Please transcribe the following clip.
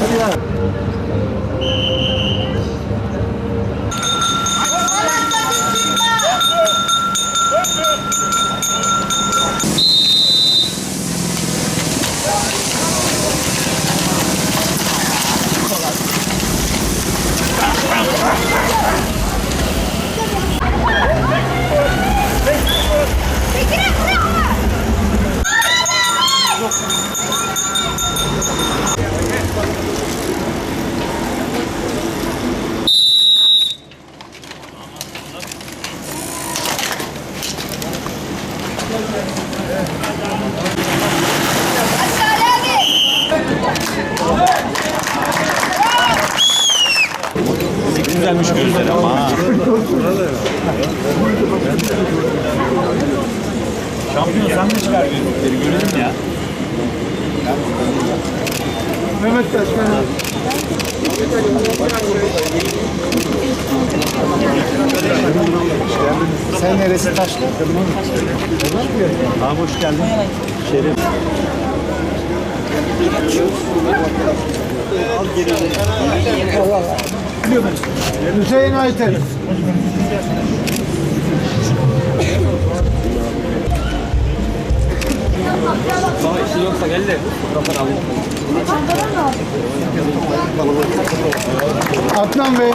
Hadi lan. Güzelmiş gözleri ama ha. Şampiyon sen de çıkar gözlükleri görelim ya. Mehmet Başkanım. Sen neresi taşlı? Abi hoş geldin. Şeref. Hüseyin Ayten. Daha işi yoksa gel de fotoğrafını alayım. Adnan Bey.